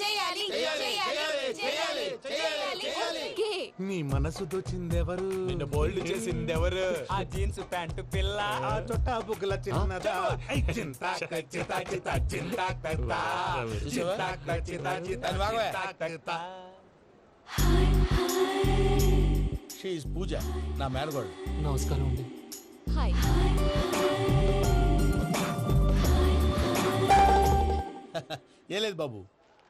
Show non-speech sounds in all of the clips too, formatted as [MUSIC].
చేయాలి నీ మనసు దోచిందెవరు? నిన్ను బోల్డ్ చేసింది ఎవరు ఆ జీన్స్ ప్యాంటు పిల్ల ఆ. చొట్టా బుగ్గల చిన్నదా? I Chinta చితా చితా Chinta? Chinta చితా. చితా. She పూజ నా మేనగోడు. నమస్కారం అండి. హాయ్. ఏ లేదు బాబు.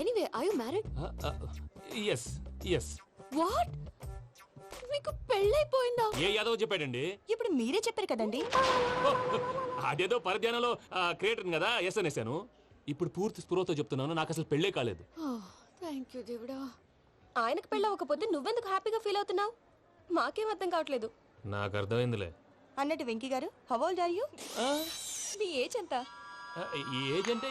anyway I you married yes yes what మీకు పెళ్ళైపోయిందా? ఏ యాదవ్ చెప్పాడండి? ఇప్పుడు మీరే చెప్పారు కదండి. అదేదో పరధ్యానంలో క్రియేటర్ కదా ఎస్ అనేసాను ఇప్పుడు పూర్తి స్పృహతో చెప్తున్నాను నాకు అసలు పెళ్ళే కాలేదు. థ్యాంక్ యూ దేవుడా. ఆయనకు పెళ్ళవకపోతే నువ్వెందుకు హ్యాపీగా ఫీల్ అవుతున్నావు? మాకేం అర్థం కావట్లేదు. నాకు అర్థమైందిలే. అన్నట్టు Venky garu how old are you me age ఎంత? ఏజ్ అంటే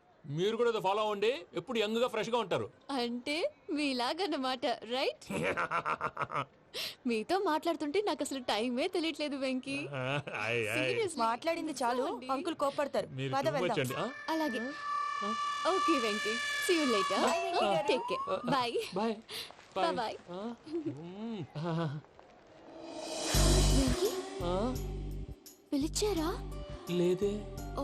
మీరు కూడా ఇది ఫాలో అవ్వండి. ఎప్పుడు యంగ్గా ఫ్రెష్గా ఉంటారు. అంటే మీలాగన్నమాట రైట్ [LAUGHS] మీతో మాట్లాడుతుంటే నాకు అసలు టైమే తెలియట్లేదు వెంకీ. [LAUGHS] Seriously. మాట్లాడింది చాలు. అంకుల్ కోపడతారు మీరు పద వెళ్దాం? అలాగే. Okay Venky. See you later take care bye bye Venky? [LAUGHS] పిలిచారా? లేదే. ఓ.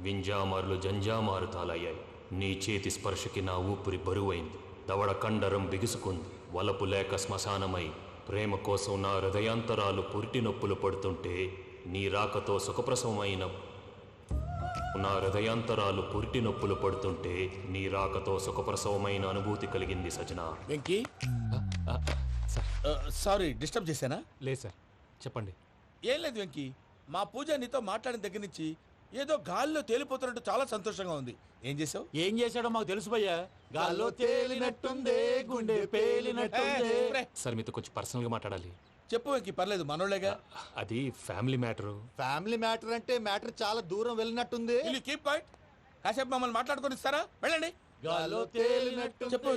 వింజామారులు జంజామారు తాలయ్యాయి నీ చేతి స్పర్శకి నా ఊపిరి బరువైంది. దవడ కండరం బిగుసుకుంది. వలపు లేక శ్మశానమై. ప్రేమ కోసం నా హృదయాంతరాలు పురిటి నొప్పులు పడుతుంటే నీ రాకతో సుఖప్రసవమైన నా హృదయాంతరాలు పురిటి నొప్పులు పడుతుంటే నీ రాకతో సుఖప్రసవమైన అనుభూతి కలిగింది Sajana Venky? Sir. Sorry disturb చేశానా? లేదు సార్. చెప్పండి. ఏం లేదు వెంకీ. మా పూజ నీతో మాట్లాడిన దగ్గర నుంచి ఏదో గాల్లో తేలిపోతున్నట్టు చాలా సంతోషంగా ఉంది. ఏం చేసావు ఏం చేశాడో మాకు తెలుసు భయ్యా. గాల్లో తేలినట్టుందే గుండె పేలినట్టుందే. రే, సార్ మీతో కొంచెం పర్సనల్గా మాట్లాడాలి. చెప్పు పర్లేదు మనోళ్ళేగా. అది ఫ్యామిలీ మ్యాటరు ఫ్యామిలీ మ్యాటర్ అంటే మ్యాటర్ చాలా దూరం వెళ్ళినట్టుంది. వీళ్ళు కీప్ పాయింట్ కాసేపు మమ్మల్ని మాట్లాడుకొని ఇస్తారా? వెళ్ళండి. గాల్లో తేలినట్టు చెప్పు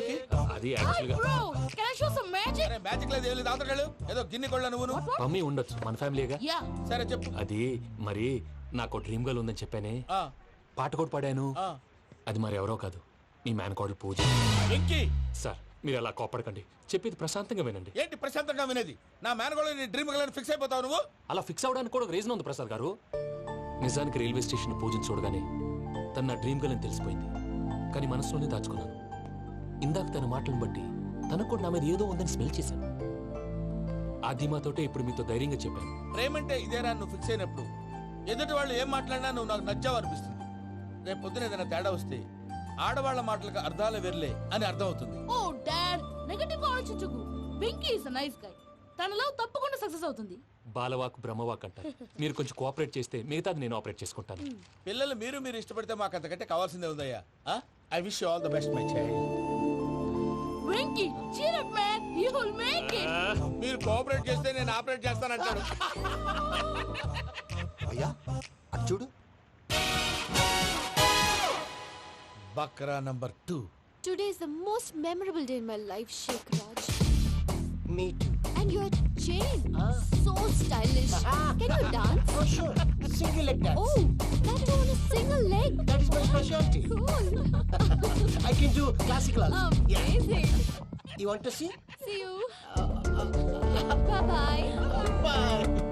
అది యాక్చువల్గా Bro, can I show some magic? అరే మ్యాజిక్ లేదు ఏం లేదు ఏదో గిన్నె కొళ్ళ నువ్వును. మమ్మీ ఉండొచ్చు మన ఫ్యామిలీగా Yeah. సరే చెప్పు. అది మరి నాకు డ్రీమ్ గర్ల్ ఉందని చెప్పానే. ఆ, పాట కూడా పాడాను. ఆ. అది మరి ఎవరో కాదు. మీ మేనకోడలు పూజ. సార్ మీరు అలా కోపడకండి చెప్పేది ప్రశాంతంగా వినండి. ఏంటి ప్రశాంతంగా వినేది? నా మేనగోళ నీ డ్రీమ్ గలని ఫిక్స్ అయిపోతావు నువ్వు? అలా ఫిక్స్ అవడానికి కూడా ఒక రీజన్ ఉంది ప్రసాద్ గారు. నిజానికి రైల్వే స్టేషన్ పూజను చూడగానే తన నా డ్రీమ్ గర్ల్ అని తెలిసిపోయింది. కానీ మనసులోనే దాచుకున్నాను. ఇందాక తన మాటలను బట్టి తనకు కూడా నా మీద ఏదో ఉందని స్మెల్ చేశాను. ఆ ధీమాతోటే ఇప్పుడు మీతో ధైర్యంగా చెప్పాను. ప్రేమంటే ఇదేరా నువ్వు ఫిక్స్ అయినప్పుడు. ఎదుటి వాళ్ళు ఏం మాట్లాడినా నువ్వు నాకు నచ్చావు అనిపిస్తుంది. రేపు పొద్దున ఏదైనా తేడా వస్తే ఆడవాళ్ళ మాటలకు అర్థాలు వెర్లే అని అర్థం అవుతుంది Oh, Dad, నెగటివ్ ఆలోచించకు వెంకీ ఇస్ నైస్ గై తన లవ్ తప్పకుండా సక్సెస్ అవుతుంది. బాలవాక్ బ్రహ్మవాక్ అంటారు. మీరు కొంచెం కోఆపరేట్ చేస్తే మిగతాది నేను ఆపరేట్ చేసుకుంటాను. పిల్లలు మీరు మీరు ఇష్టపడితే మాకు అంతకంటే కావాల్సిందే ఉందయ్యా. I wish all the best my child Venky cheer up man. You will make it. మీరు కోఆపరేట్ చేస్తే నేను ఆపరేట్ చేస్తానంటాడు [LAUGHS] అయ్యా అది చూడు Bakra number two Today is the most memorable day in my life, Sheikh Raj. Me too. And your chain, so stylish. Can you dance? Oh, sure. Single leg dance. Oh, that too on a single leg. That is my specialty. Cool. [LAUGHS] I can do classical also. Amazing. You want to see? See you. Bye bye. Bye.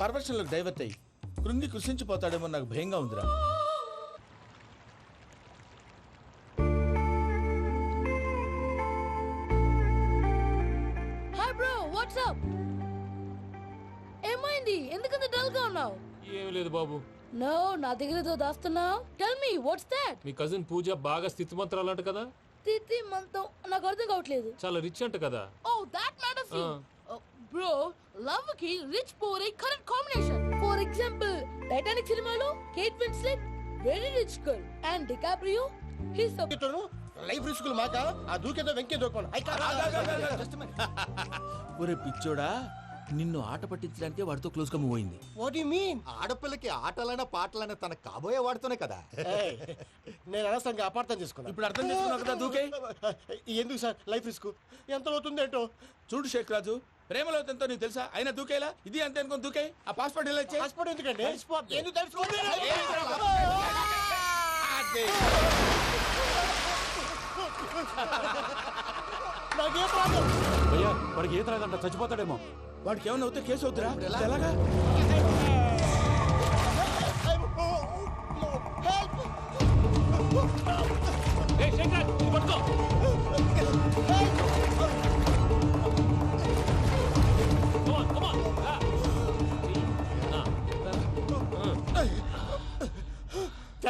పర్వర్షన్లోకి divert అయ్యి కృంగి కృషించిపోతాడేమో నాకు భయంగా ఉందిరా. Hi bro what's up ఏమైంది? ఎందుకంత డల్గా ఉన్నావు? ఏం లేదు బాబు. నో నా దగ్గర ఏదో దాస్తున్నావు. టెల్ మీ వాట్స్ దాట్ మీ కజిన్ పూజ బాగా స్థితిమంతరాలు అంట కదా? తిత్తి మంతం నాకు అర్థం కావట్లేదు. చాలా రిచ్ అంట కదా? Oh that matters. బ్రో లవ్కి rich poor correct combination. For example Titanic సినిమాలో Kate Winslet very rich girl and DiCaprio his life రిస్కులు మాక ఆ దూకేదో వెంకే దూకోను ఒరే పిచ్చోడా నిన్ను ఆట పట్టించడానికే వాడితో క్లోజ్గా మూవ్ అయింది. వాట్ యు మీన్ ఆడపిల్లకి ఆటలైన పాటలైన తన కాబోయే వాడుతూనే కదా. నేను అనవసరంగా అపార్థం చేసుకున్నా. ఇప్పుడు అర్థం చేసుకున్నావు కదా దూకే? ఎందుకు సార్? Life risk. ఎంత అవుతుంది ఏంటో చూడు షేక్ రాజు ప్రేమలో ఎంతో నీకు తెలుసా అయినా దూకేలా ఇది అంతే అనుకుని దూకే ఆ పాస్పోర్ట్ ఇలా ఇచ్చే పాస్పోర్ట్ ఎందుకండి ఎందుకు తెలుసుకోండి భయ్యా వాడికి ఈత రాదంట చచ్చిపోతాడేమో వాడికి ఏమన్నా అవుతే కేసు అవుతురా ఎలా? ఎలాగా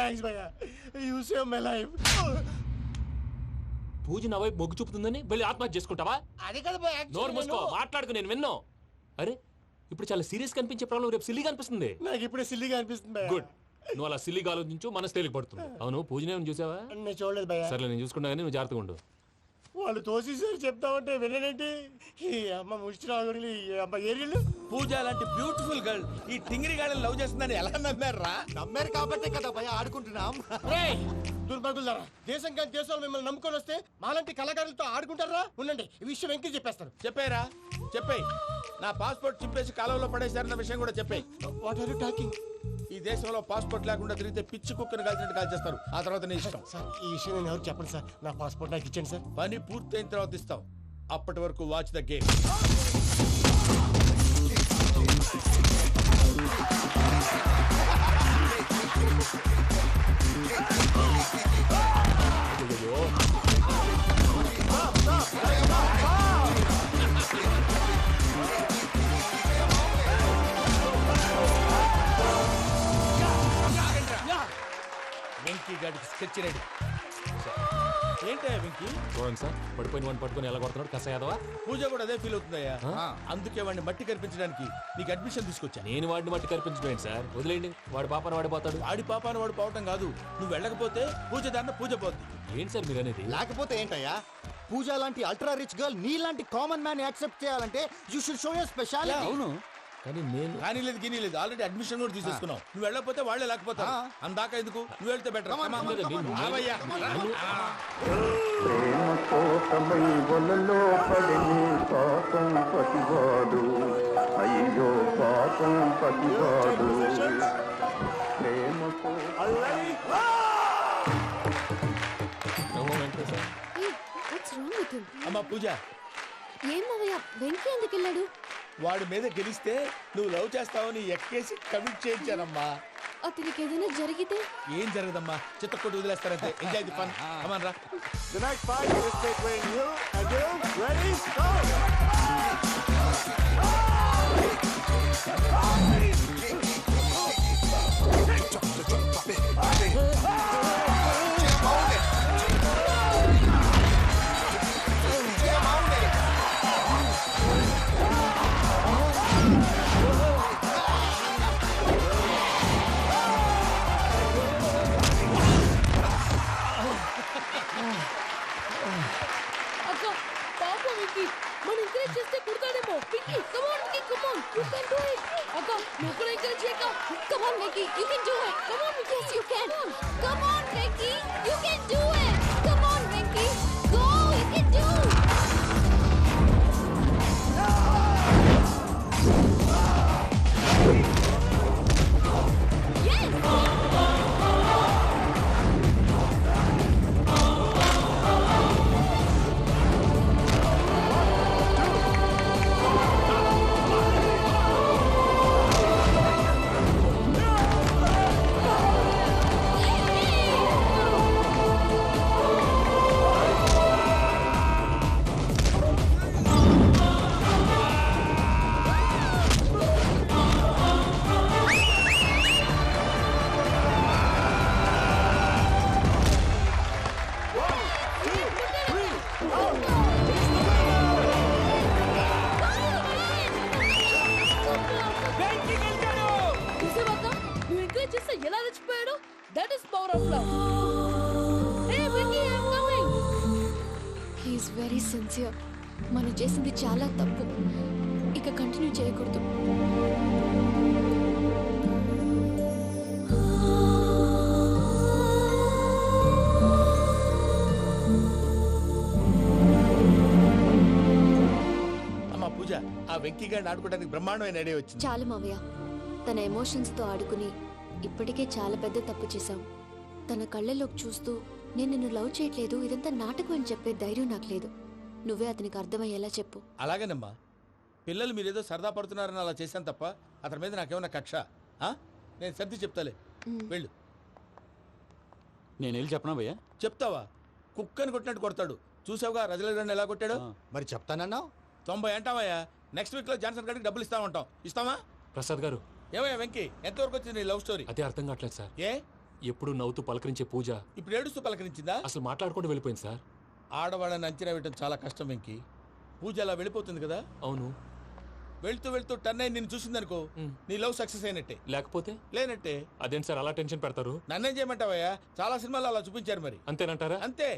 థ్యాంక్స్ భయ్యా you save my life Pooja నా వైపు మొగ్గు చూపుతుందని వెళ్ళి ఆత్మహత్య చేసుకుంటావా? అది కదా భయ్యా నోరు మూసుకో మాట్లాడుకు నేను విన్నో. అరే ఇప్పుడు చాలా సీరియస్ కనిపించే ప్రాబ్లం రేపు సిల్లిగా అనిపిస్తుంది. నాకు ఇప్పుడే సిల్లిగా అనిపిస్తుంది భయ్యా గుడ్. నువ్వు అలా సిల్లిగా ఆలోచించు మనసు తేలిక పడుతుంది అవును పూజనే చూసావా? నేను చూడలేదు భయ్యా సర్లే నేను చూసుకున్నా కానీ నువ్వు జాగ్రత్తగా ఉండు. వాళ్ళు తోసేసారు చెప్తామంటే విననేంటి ఈ అమ్మ ముష్టి ఈ అమ్మ ఏరియలు. పూజ లాంటి బ్యూటిఫుల్ గర్ల్ ఈ టింగిరి గాడిని లవ్ చేస్తుందని ఎలా నమ్మారా? నమ్మారు కాబట్టే కదా భయ ఆడుకుంటున్నాం. దుర్భగులారా దేశం కానీ దేశాలు మిమ్మల్ని నమ్ముకొని వస్తే మాలాంటి కళాకారులతో ఆడుకుంటారా? ఉండండి ఈ విషయం వెంకీ చెప్పేస్తాను. చెప్పారా? చెప్పేయ్. నా పాస్పోర్ట్ చింపేసి కాలంలో పడేశారన్న విషయం కూడా చెప్పేయ్. వాట్ ఆర్ యు టాకింగ్ ఈ దేశంలో పాస్పోర్ట్ లేకుండా తిరిగితే పిచ్చి కుక్కను కాల్చినట్టు కాల్చేస్తారు. ఆ తర్వాత నీ ఇష్టం. సార్ ఈ విషయం నేను ఎవరు చెప్పండి సార్ నా పాస్పోర్ట్ నాకు ఇచ్చండి సార్ పని పూర్తయిన తర్వాత ఇస్తాం అప్పటి వరకు వాచ్ ద గేమ్ రెడీ. ఏంటయ్యా వెంకీ? చూడండి సార్. పడిపోయిన వాడిని పట్టుకొని ఎలా కొడుతున్నాడు? పూజ కూడా అదే ఫీల్ అవుతుందయ్యా. అందుకే వాడిని మట్టి కనిపించడానికి నీకు అడ్మిషన్ తీసుకొచ్చాను. నేను వాడిని మట్టి కనిపించడం సార్? వదిలేయండి. వాడి పాపను వాడిపోతాడు వాడి పాపాను వాడు పోవటం కాదు. నువ్వు వెళ్ళకపోతే పూజ దాన్న పూజ పోద్ది. ఏంటి సార్ మీరు అనేది? లేకపోతే ఏంటయ్యా? పూజ లాంటి అల్ట్రా రిచ్ గర్ల్ నీ లాంటి కామన్ మ్యాన్ యాక్సెప్ట్ చేయాలంటే you should show your speciality అవును. కానీ నేను కానీ లేదు గిని లేదు. ఆల్రెడీ అడ్మిషన్ కూడా తీసేసుకున్నావు. నువ్వు వెళ్ళకపోతే వాళ్ళే లేకపోతారు. అందాక ఎందుకు? నువ్వు వెళ్తే బెటర్ అయ్యో పాపం పతివాడు ప్రేమ sir what's wrong with him అమ్మా పూజ. ఏం మావయ్య? వెంకీ ఎందుకు వెళ్ళాడు? వాడి మీద గెలిస్తే నువ్వు లవ్ చేస్తావని ఎక్కేసి కమిట్ చేయించానమ్మా అతనికి ఏదైనా జరిగితే ఏం జరగదమ్మా చిత్తకొట్టు వదిలేస్తారంతే ఎంజాయ్ ది ఫన్ అమన్ రా The next fight is between you and you. Ready? Go! let. Come on, Mickey. You can do it. Come on. Yes, you can. Come on, Mickey. You can do it. Very sincere. మనం చేసింది చాలా తప్పు. ఇక continue చేయకూడదు. అమ్మా పూజ ఆ ఆడుకోవడానికి బ్రహ్మాండమైన ఐడియా వచ్చింది. చాలు మావయ్య. తన ఎమోషన్స్తో ఆడుకుని ఇప్పటికే చాలా పెద్ద తప్పు చేశావు తన కళ్ళలోకి చూస్తూ నేను నిన్ను లవ్ చేయట్లేదు ఇదంతా నాటకం అని చెప్పే ధైర్యం నాకు లేదు. నువ్వే అతనికి అర్థమయ్యేలా చెప్పు. అలాగేనమ్మా. పిల్లలు మీరేదో సరదా పడుతున్నారని అలా చేశాను తప్ప అతని మీద నాకేమన్నా కక్ష? ఆ? నేను సర్ది చెప్తాలే. వెళ్ళు. నేను వెళ్ళి చెప్పనా భయ్యా? చెప్తావా? కుక్కని కొట్టినట్టు కొడతాడు. చూసావుగా రజల గారిని ఎలా కొట్టాడు? మరి చెప్తానన్నావు? తొంభై అంటావయ్యా. నెక్స్ట్ వీక్లో జాన్సన్ గారికి డబ్బులు ఇస్తామంటాం. ఇస్తావా? ప్రసాద్ గారు. ఏమయ్యా వెంకీ? ఎంతవరకు వచ్చింది నీ లవ్ స్టోరీ? అదే అర్థం కావట్లేదు సార్. ఏ? ఎప్పుడు నవ్వుతూ పలకరించే పూజ. ఇప్పుడు ఏడుస్తూ పలకరించిందా? అసలు మాట్లాడుకుంటూ వెళ్ళిపోయింది సార్. ఆడవాళ్ళని అంచనా వేయటం చాలా కష్టం వెంకీ. పూజ అలా వెళ్ళిపోతుంది కదా? అవును. వెళ్తూ వెళ్తూ టర్న్ అయి నిన్ను చూసిందనుకో. నీ లవ్ సక్సెస్ అయినట్టే. లేకపోతే? లేనట్టే. అదేం సార్ అలా టెన్షన్ పెడతారు? నన్నేం చేయమంటావయ్యా? చాలా సినిమాలు అలా చూపించారు మరి. అంతేనంటారా? అంతే.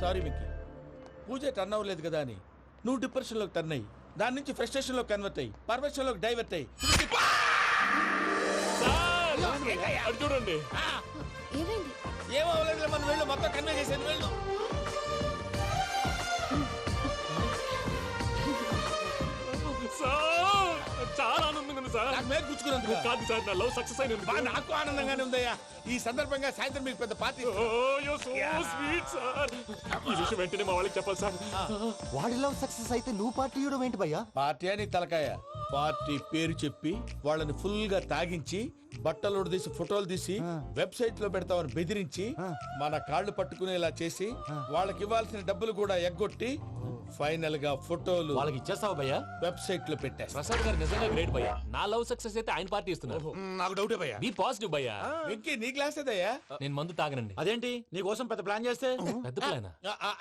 సారీ వెంకీ. పూజ టర్న్ అవ్వలేదు కదా అని. నువ్వు డిప్రెషన్లోకి టర్న్ అయ్యి దాని నుంచి ఫ్రస్ట్రేషన్లో కన్వర్ట్ అయ్యి పర్వర్షన్లోకి డైవర్ట్ అయ్యి. చూడండి. ఏమైంది? ఏమో అవ్వలేదు మనం వెళ్ళు మొత్తం కన్వే చేసేది వెళ్ళు. సార్. నాకు మేలు గుచ్చుకున్నందుకు కాదు సార్ నా లవ్ సక్సెస్ అయినందుకు బా నాకు ఆనందంగానే ఉందయ్యా. ఈ సందర్భంగా సాయంత్రం మీకు పెద్ద పార్టీ సార్. ఈ విషయం వెంటనే మా వాళ్ళకి చెప్పాలి సార్. వాడి లవ్ సక్సెస్ అయితే నువ్వు పార్టీ ఇవ్వడం ఏంటి భయ్యా? పార్టీ అని తలకాయ. పార్టీ పేరు చెప్పి వాళ్ళని ఫుల్గా తాగించి బట్టలు తీసి ఫోటోలు తీసి వెబ్సైట్లో పెడతామని బెదిరించి మన కాళ్ళు పట్టుకునేలా చేసి వాళ్ళకి ఇవ్వాల్సిన డబ్బులు కూడా ఎగ్గొట్టి ఫైనల్గా ఫోటోలు వాళ్ళకి ఇచ్చేస్తావా భయ్యా? వెబ్సైట్లో పెట్టేస్తా. ప్రసాద్ గారు నిజంగా గ్రేట్ భయ్యా. నా లవ్ సక్సెస్ అయితే ఆయన పార్టీ ఇస్తున్నారు. నాకు డౌటే భయ్యా. బీ పాజిటివ్ భయ్యా. వెంకీ నీ గ్లాస్ ఏదయ్యా నేను మందు తాగనండి. అదేంటి? నీ కోసం పెద్ద ప్లాన్ చేస్తే? పెద్ద ప్లానా?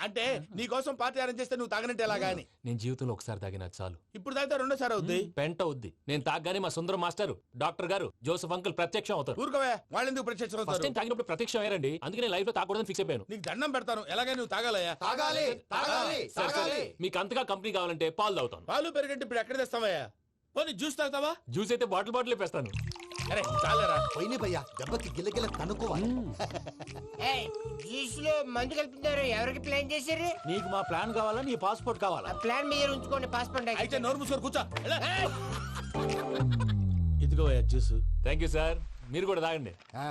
అంటే నీ కోసం పార్టీ అరేంజ్ చేస్తే నువ్వు తాగనంటే ఎలాగా అని? నేను జీవితంలో ఒకసారి తాగినా చాలు. ఇప్పుడు తాగితే రెండోసారి అవుద్ది. పెంట అవుద్ది. నేను తాగగానే మా Sundaram master doctor garu Joseph uncle ప్రత్యక్షం అవుతారు. ఊరుకోవే వాళ్ళు ఎందుకు ప్రత్యక్షం ఫస్ట్ అవుతారు? టైం తాగినప్పుడు ప్రత్యక్షం అయ్యారండి. అందుకే నేను లైఫ్లో తాగకూడదని ఫిక్స్ అయిపోయాను. నీకు దండం పెడతాను ఎలాగే నువ్వు తాగాలయ్యా. తాగాలి తాగాలి సరే సరే తాగాలి. మీకు అంతగా కంపెనీ కావాలంటే పాలు తాగుతాను. పాలు పెరిగంటే ఇప్పుడు ఎక్కడ తెస్తావయ్యా? పోనీ జ్యూస్ తాగుతావా? జ్యూస్ అయితే బాటిల్ బాటిల్ పెస్తాను. అరే చాలరా. పోయిన భయ్యా దెబ్బకి గిల్లగిల్ల తనుకోవాలి. జ్యూస్లో మందు కలుపుతున్నారు ఎవరికి ప్లాన్ చేశారు? నీకు మా ప్లాన్ కావాలా నీ పాస్పోర్ట్ కావాలా? ఆ ప్లాన్ మీద ఉంచుకోండి పాస్పోర్ట్ అయితే నోరు మూసుకొని కూర్చో. ఎలా? ఇదిగో జ్యూస్. థ్యాంక్ యూ సార్ మీరు కూడా తాగండి. ఆ,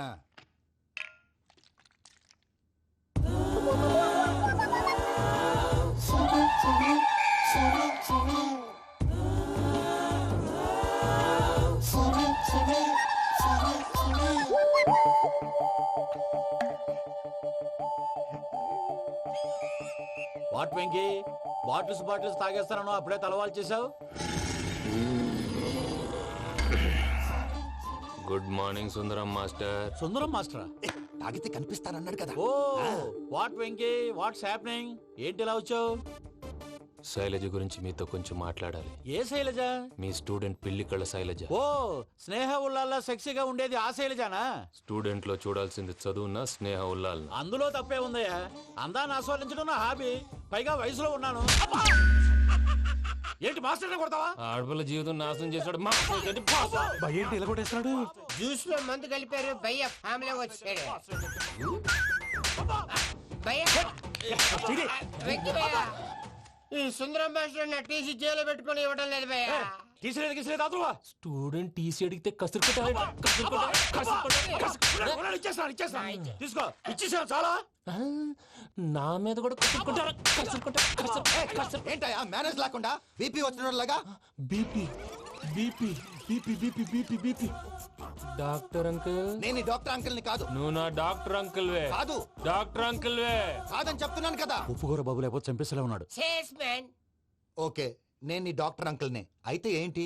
వాట్ వెంకీ బాటిల్స్ బాటిల్స్ తాగేస్తానో అప్పుడే తలవాలు చేసావు good morning Sundaram master. Sundaram మాస్టరా? ఏ, తాగితే కనిపిస్తానన్నాడు కదా. Oh what Venky what's happening? ఏంటి ఇలా వచ్చావు? శైలజ గురించి మీతో కొంచెం మాట్లాడాలి. ఏ శైలజ? మీ స్టూడెంట్ పిల్లి కళ్ళ శైలజ. ఓ స్నేహ ఉల్లాల్లో సెక్సీగా ఉండేది ఆ శైలజానా? స్టూడెంట్లో చూడాల్సింది చదువున స్నేహ ఉల్లాల్ అందులో తప్పే ఉందయ్యా. అందాన్ని ఆస్వాదించడం నా హాబీ. పైగా వయసులో ఉన్నాను. అబ్బా! ఏంటి మాస్టర్ కొడతావా? ఆడపిల్ల జీవితం నాశనం చేశాడు. మా ఏంటి ఇలా కొట్టేస్తున్నాడు? జ్యూస్లో మందు కలిపారు భయ్య ఫ్యామిలీ వచ్చాడు. భయ్య. వెక్కి భయ్య. ఈ సుందరం మాస్టర్ నా టీసీ జైల్లో పెట్టుకొని ఇవ్వడం లేదు భయ్య. స్టూడెంట్ టీసీ అడిగితే కసురు తీసుకో ఇచ్చేసాను చాలా. నా మీద కూడా కసురు కొట్టాలి కసురు కొట్టాలి కసురు కసురు. ఏంటయ్యా మేనేజ్ లేకుండా BP BP BP BP BP BP BP. Doctor uncle. నేను ఈ డాక్టర్ అంకుల్ని కాదు. నువ్వు నా డాక్టర్ అంకుల్ వే కాదు. డాక్టర్ అంకుల్ వే కాదని చెప్తున్నాను కదా. ఉప్పుకూర బాబు లేకపోతే చంపేసేలా ఉన్నాడు. మ్యాన్. ఓకే నేను ఈ డాక్టర్ అంకుల్ని అయితే ఏంటి?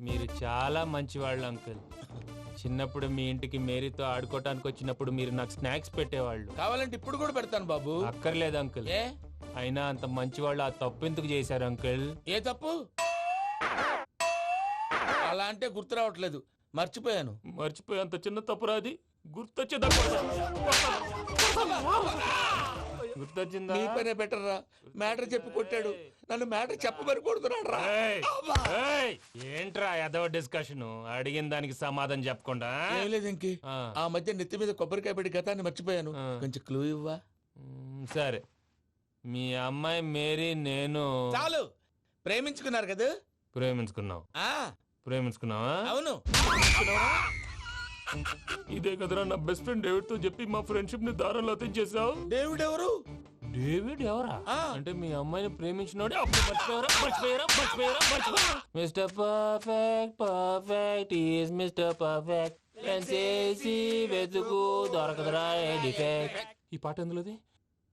మీరు చాలా మంచివాళ్ళు అంకుల్. చిన్నప్పుడు మీ ఇంటికి మేరీతో ఆడుకోవటానికి వచ్చినప్పుడు మీరు నాకు స్నాక్స్ పెట్టేవాళ్ళు. కావాలంటే ఇప్పుడు కూడా పెడతాను బాబు. అక్కర్లేదు అంకుల్. ఏ? అయినా అంత మంచివాళ్ళు ఆ తప్పు ఎందుకు చేశారు అంకుల్? ఏ తప్పు? అలా అంటే గుర్తు రావట్లేదు. మర్చిపోయాను. మర్చిపోయి అంత చిన్న తప్పురా అది? గుర్తొచ్చే గుర్తొచ్చిందా? నీ పనే బెటర్ రా మ్యాటర్ చెప్పి కొట్టాడు. నన్ను మ్యాటర్ చెప్పమని కొడుతున్నాడు రా ఏంట్రా ఎదవ డిస్కషన్? అడిగిన దానికి సమాధానం చెప్పకుండా ఏం లేదు ఇంకి. ఆ. ఆ మధ్య నెత్తి మీద కొబ్బరికాయ పెట్టి గతాన్ని మర్చిపోయాను. ఆ. కొంచెం క్లూ ఇవ్వా? మ్, సరే. మీ అమ్మాయి మేరీ నేను చాలు. ప్రేమించుకున్నారు కదా? ప్రేమించుకున్నావు ఆ. ప్రేమించుకున్నావా? అవును. ఇదే కదరా నా బెస్ట్ ఫ్రెండ్ డేవిడ్తో చెప్పి మా ఫ్రెండ్షిప్ని దారంలో అతించేసావు డేవిడ్ ఎవరు డేవిడ్ ఎవరా. అంటే మీ అమ్మాయిని ప్రేమించినోడే అప్పుడు మర్చిపోయారా? మర్చిపోయారా? మర్చిపోయారా? మర్చిపోయారా? Mister perfect perfect is mister perfect చేసి వెతుకు దొరకదురా డిఫెక్ట్ ఈ పాట ఎందులోది?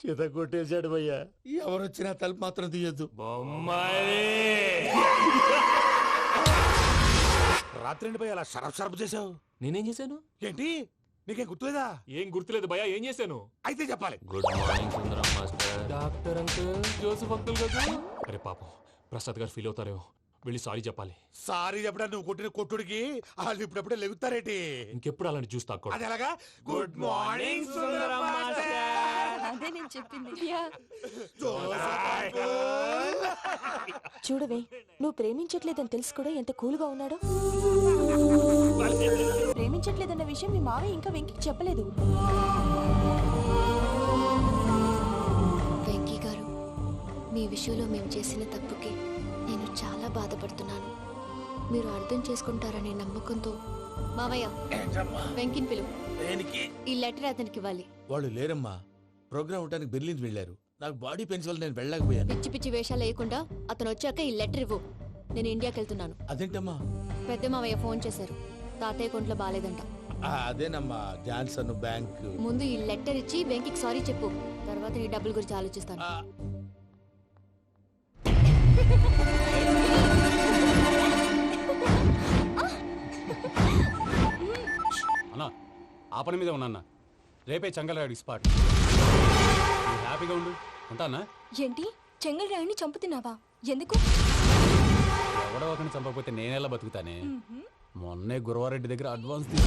చేత కొట్టేశాడు భయ్యా. ఎవరు వచ్చినా తలుపు మాత్రం తీయొద్దు. బొమ్మాయి! రాత్రి భయ్య అలా షరఫ్ షరఫ్ చేసావు నేనేం చేశాను? ఏంటి? నీకేం గుర్తులేదా? ఏం గుర్తులేదు భయ ఏం చేశాను? అయితే చెప్పాలి. Good morning Sundaram master. Doctor uncle Joseph uncle కదా? అరే పాపం ప్రసాద్ గారు ఫీల్ అవుతారేమో. వెళ్ళి సారీ చెప్పాలి. సారీ చెప్పడా నువ్వు కొట్టిన కొట్టుడికి వాళ్ళు ఇప్పుడప్పుడే లెగుతారేటి? ఇంకెప్పుడు అలాంటి తాక్కూడదు అది ఎలాగా? గుడ్ మార్నింగ్ సుందరం అదే నేను చెప్పింది. చూడవే నువ్వు ప్రేమించట్లేదని తెలుసు కూడా ఎంత కూల్గా ఉన్నాడో. ప్రేమించట్లేదన్న విషయం మీ మావయ్య ఇంకా వెంకికి చెప్పలేదు. వెంకీ గారు మీ విషయంలో మేము చేసిన తప్పుకి నేను చాలా బాధపడుతున్నాను. మీరు అర్థం చేసుకుంటారనే నమ్మకంతో మావయ్య వెంకిని పిలువు. ఈ లెటర్ అతనికి ఇవ్వాలి. వాళ్ళు లేరమ్మా. ప్రోగ్రామ్ ఉండడానికి బెర్లిన్ వెళ్ళారు. నాకు బాడీ పెయిన్స్ వల్ల నేను వెళ్ళలేకపోయాను. పిచ్చి పిచ్చి వేషాలు వేయకుండా అతను వచ్చాక ఈ లెటర్ ఇవ్వు. నేను ఇండియాకి వెళ్తున్నాను. అదేంటమ్మా? పెద్ద మావయ్య ఫోన్ చేశారు. తాతయ్య కొంట్లో బాగాలేదంట ఆ, అదేనమ్మా జాన్సన్ బ్యాంక్. ముందు ఈ లెటర్ ఇచ్చి వెంకికి సారీ చెప్పు. తర్వాత నీ డబ్బుల గురించి ఆలోచిస్తాను. ఆ, అన్నా ఆ పని మీద ఉన్నా రేపే చంగలరాడు స్పాట్ హ్యాపీగా ఉండు. ఉంటానా? ఏంటి? చెంగల్ రాయిని చంపుతున్నావా? ఎందుకు? ఎవడో ఒకరిని చంపకపోతే నేనెలా బతుకుతానే? మొన్నే గురవారెడ్డి దగ్గర అడ్వాన్స్ నేను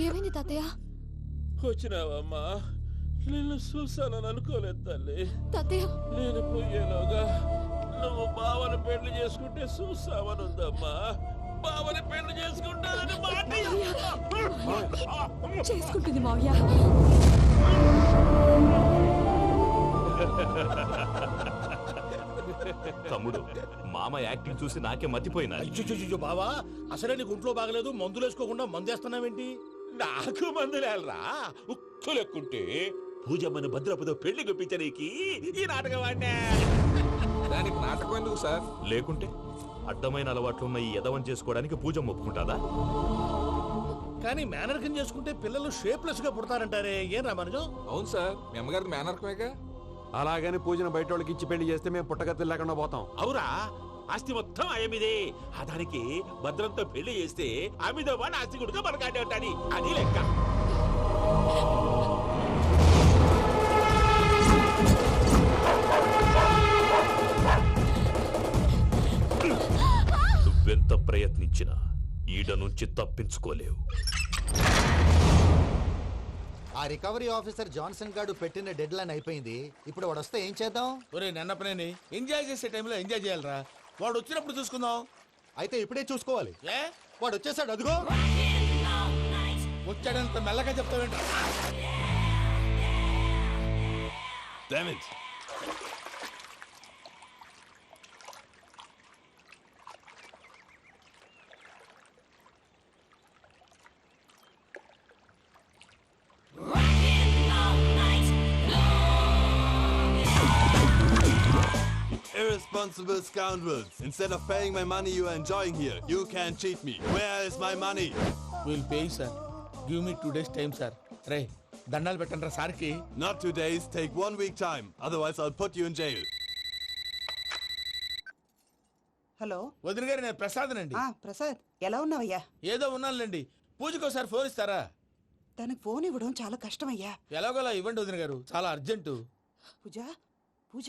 ఏమైంది తాతయ్య? వచ్చినావమ్మా. నిన్ను చూసానని అనుకోలేదు తల్లి. తాతయ్య! నేను పోయేలోగా నువ్వు బావని పెళ్ళి చేసుకుంటే చూస్తావని ఉందమ్మా. బావని పెళ్ళి చేసుకుంటానని మాట చేసుకుంటుంది మావయ్య. [LAUGHS] తమ్ముడు మామ యాక్టింగ్ చూసి నాకే మతిపోయినా అయ్యో బావా అసలే నీకు ఒంట్లో బాగలేదు మందులు వేసుకోకుండా మందేస్తున్నావేంటి నాకు మందులేలరా ఉక్కు లెక్కుంటే పూజమ్మను భద్రపదో పెళ్ళి గుప్పించనీకి ఈ నాటకం ఆడినా దానికి నాటకం ఎందుకు సార్? లేకుంటే అడ్డమైన అలవాట్లున్న ఈ యదవం చేసుకోవడానికి పూజ ఒప్పుకుంటాదా? కానీ మేనర్కం చేసుకుంటే పిల్లలు షేప్లెస్గా పుడతారంటారే. ఏం రామానుజం అవును సార్ మీ అమ్మగారికి మేనర్కమేగా? అలాగని పూజను బయట వాళ్ళకి ఇచ్చి పెళ్ళి చేస్తే మేము పుట్టగతి లేకుండా పోతాం. అవురా ఆస్తి మొత్తం ఆయమిదే ఆ దానికి భద్రంతో పెళ్ళి చేస్తే ఆమెతో వాడు ఆస్తి గుడిగా మనకాడే ఉంటాని అది లెక్క. నువ్వెంత ప్రయత్నించినా ఈడ నుంచి తప్పించుకోలేవు. ఆ రికవరీ ఆఫీసర్ జాన్సన్ గారు పెట్టిన డెడ్ లైన్ అయిపోయింది. ఇప్పుడు వాడు వస్తే ఏం చేద్దాం? ఒరే నన్నపనేని ఎంజాయ్ చేసే టైంలో ఎంజాయ్ చేయాలరా. వాడు వచ్చినప్పుడు చూసుకుందాం. అయితే ఇప్పుడే చూసుకోవాలి. ఏ? వాడు వచ్చేసాడు అదిగో. వచ్చాడంత మెల్లగా చెప్తావేంట Irresponsible scoundrels. Instead of paying my money you are enjoying here, you can cheat me. Where is my money? Will pay sir give me two days time sir రే దండాలు పెట్టండి రా సార్కి Not two days, take one week time. Otherwise, I'll put you in jail. Hello వదిన గారు నేను ప్రసాదనండి ఆ ప్రసాద్ ఎలా ఉన్నావయ్యా ఏదో ఉన్నానులేండి పూజకి ఒకసారి ఫోన్ ఇస్తారా తనకు ఫోన్ ఇవ్వడం చాలా కష్టమయ్యా ఎలాగోలా ఇవ్వండి వదిన గారు చాలా అర్జెంటు పూజ పూజ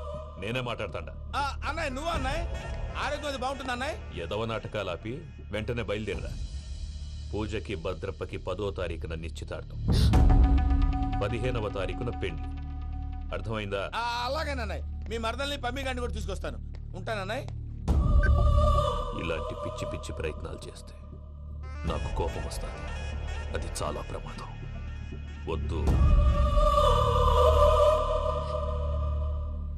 నేనే మాట్లాడతాడా. అన్నయ్య నువ్వు అన్నయ్య? ఆరోగ్యం బాగుంటుంది అన్నయ్య? ఎదవ నాటకాలు ఆపి వెంటనే బయలుదేరరా. పూజకి భద్రప్పకి పదో తారీఖున నిశ్చితార్థం. పదిహేనవ తారీఖున పెళ్ళి అర్థమైందా? అలాగేనన్నయ్య మీ మరదల్ని పమ్మి గాండి కూడా తీసుకొస్తాను. ఉంటానన్నయ్య ఇలాంటి పిచ్చి పిచ్చి ప్రయత్నాలు చేస్తే నాకు కోపం వస్తుంది. అది చాలా ప్రమాదం. వద్దు.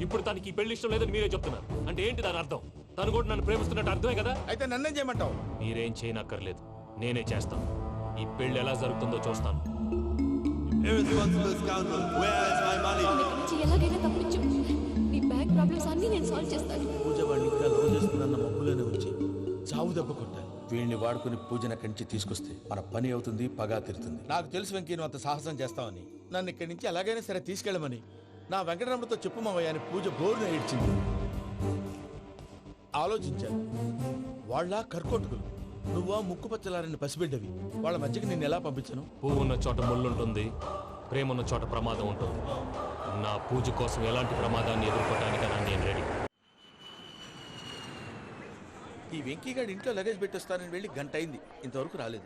ఇప్పుడు తనకి ఈ పెళ్ళి ఇష్టం లేదని మీరే చెప్తున్నారు. అంటే ఏంటి దాని అర్థం? తను కూడా నన్ను ప్రేమిస్తున్నట్టు అర్థమే కదా? అయితే నన్నేం చేయమంటావు? మీరేం చేయనక్కర్లేదు. నేనే చేస్తాను. ఈ పెళ్ళి ఎలా జరుగుతుందో చూస్తాను. Irresponsible scoundrel, where is my money? నన్ను ఇక్కడ నుంచి ఎలాగైనా తప్పించు. నీ బ్యాంక్ ప్రాబ్లమ్స్ అన్నీ నేను సాల్వ్ చేస్తాను. పూజ వాడిని ఇంకా లవ్ చేస్తుందన్న మబ్బులోనే ఉంచి చావు దెబ్బ కొట్టాలి. వీడిని వాడుకుని పూజన కంచి తీసుకొస్తే మన పని అవుతుంది పగా తీరుతుంది. నాకు తెలుసు వెంకీ నువ్వు అంత సాహసం చేస్తావని. నన్ను ఇక్కడి నుంచి ఎలాగైనా సరే తీసుకెళ్ళమని. నా వెంకటరమణతో చెప్పు మావయ్య అని పూజ బోరున ఏడ్చింది. ఆలోచించాను. వాళ్ళ కర్కోటకులు నువ్వా ముక్కు పచ్చలారని పసిబిడ్డవి. వాళ్ళ మధ్యకి నేను ఎలా పంపించను? పువ్వు ఉన్న చోట ముళ్ళుంటుంది ప్రేమ ఉన్న చోట ప్రమాదం ఉంటుంది. నా పూజ కోసం ఎలాంటి ప్రమాదాన్ని ఎదుర్కోవడానికైనా నేను రెడీ. ఈ వెంకీగాడు ఇంట్లో లగేజ్ పెట్టొస్తానని వెళ్ళి గంట అయింది. ఇంతవరకు రాలేదు.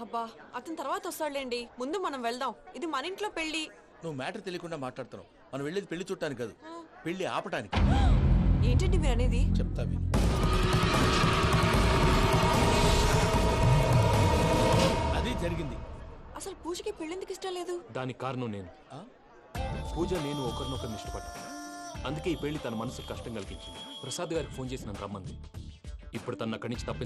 అబ్బా అతని తర్వాత వస్తాడులేండి. ముందు మనం వెళ్దాం. ఇది మన ఇంట్లో పెళ్ళి నువ్వు మ్యాటర్ తెలియకుండా మాట్లాడుతున్నావు. మనం వెళ్ళేది పెళ్ళి చుట్టానికి కాదు పెళ్ళి ఆపటానికి. ఏంటండి మీరు అనేది? చెప్తా విను. అది జరిగింది. అసలు పూజకి పెళ్ళెందుకు ఇష్టం లేదు? దానికి కారణం నేను. పూజ నేను ఒకరినొకరిని ఇష్టపడ్డా అందుకే ఈ పెళ్ళి తన మనసుకు కష్టం కలిగించింది. ప్రసాద్ గారికి ఫోన్ చేసి నన్ను రమ్మంది. ఇప్పుడు తన అక్కడి నుంచి తప్పి